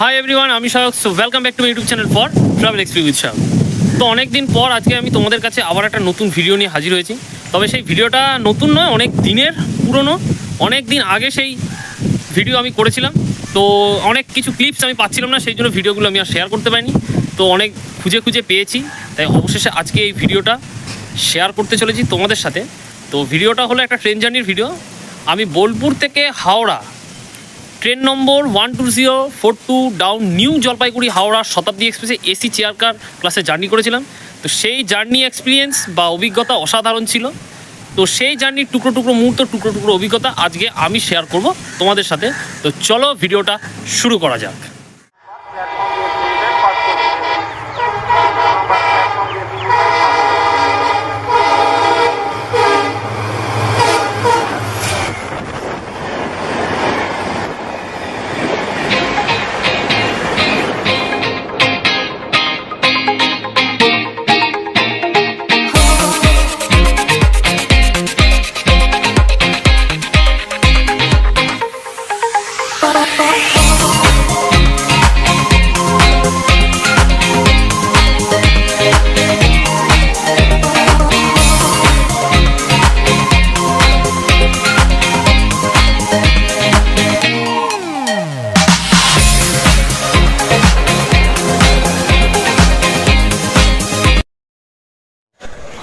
High everyone আমি সহায়ক welcome back to my YouTube channel for travel XP with Shah তো অনেক দিন পর আজকে আমি তোমাদের কাছে আবার একটা নতুন ভিডিও নিয়ে হাজির হয়েছি। তবে সেই ভিডিওটা নতুন নয়, অনেক দিনের পুরনো। অনেক দিন আগে সেই ভিডিও আমি করেছিলাম। তো অনেক কিছু ক্লিপস আমি পাচ্ছিলাম না, সেই জন্য ভিডিওগুলো আমি আর শেয়ার করতে পারিনি। তো অনেক খুঁজে খুঁজে পেয়েছি, তাই অবশেষে আজকে এই ভিডিওটা শেয়ার করতে চলেছি তোমাদের সাথে। তো ভিডিওটা হলো একটা ট্রেন জার্নির ভিডিও আমি বোলপুর থেকে Howrah train number one two zero four two down new Jalpaiguri Howrah Shatabdi এক্সপ্রেসে এসি চেয়ার কার ক্লাসে জার্নি করেছিলাম। তো সেই জার্নি এক্সপিরিয়েন্স বা অভিজ্ঞতা অসাধারণ ছিল। তো সেই জার্নির টুকরো টুকরো মুহূর্ত, টুকরো টুকরো অভিজ্ঞতা আজকে আমি শেয়ার করব তোমাদের সাথে। তো চলো ভিডিওটা শুরু করা যাক।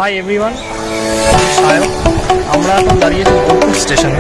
হাই এভরিওয়ান আমরা এখন দাঁড়িয়েছি বোলপুর স্টেশনে।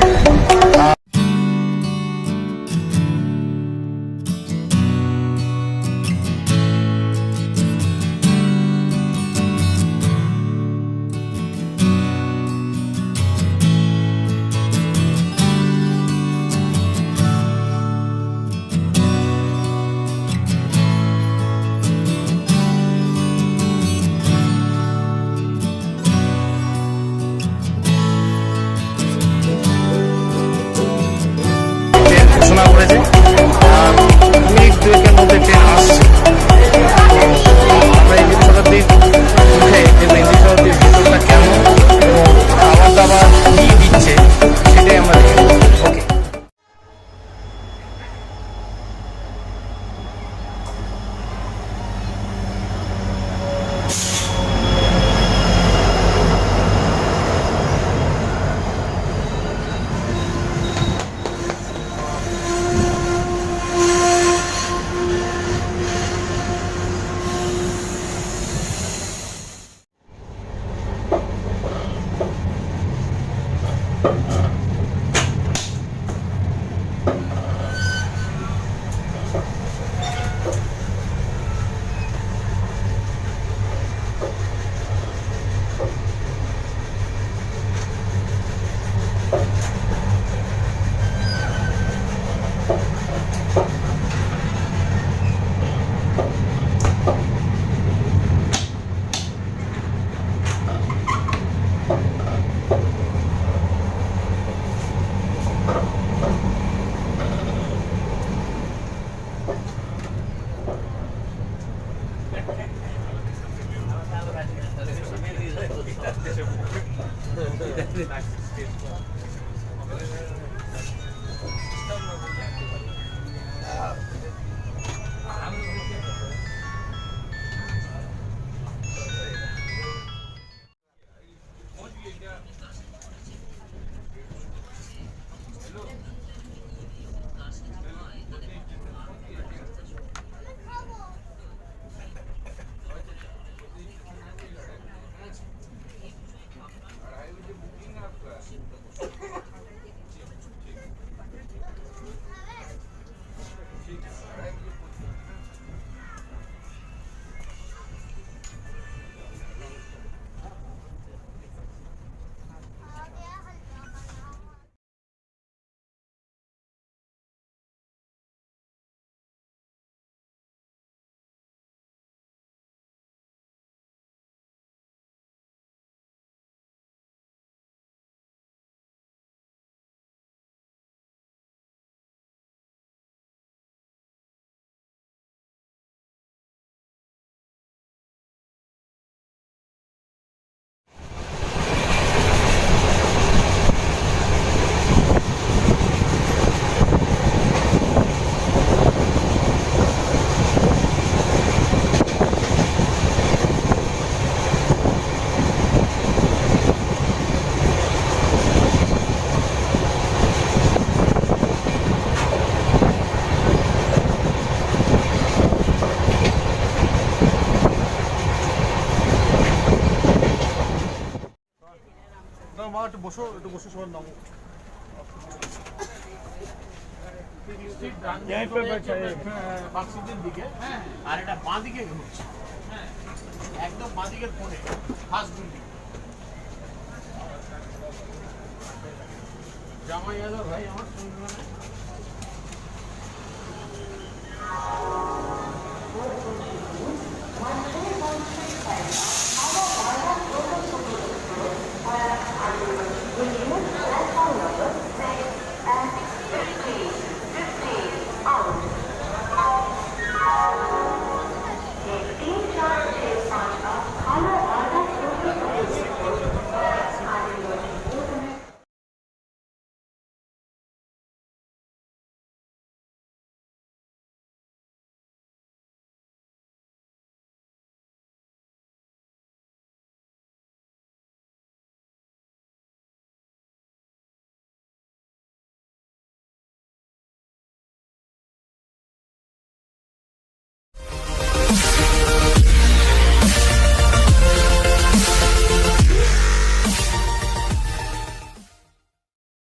Thank you. একটু বসো একটু বসো সবার নাম দিকে আর এটা বাঁ দিকে ঘুরছে। একদম বাঁ দিকের কোণে ফার্স্ট বিল্ডিং জামাই আলো ভাই আমার শুনবে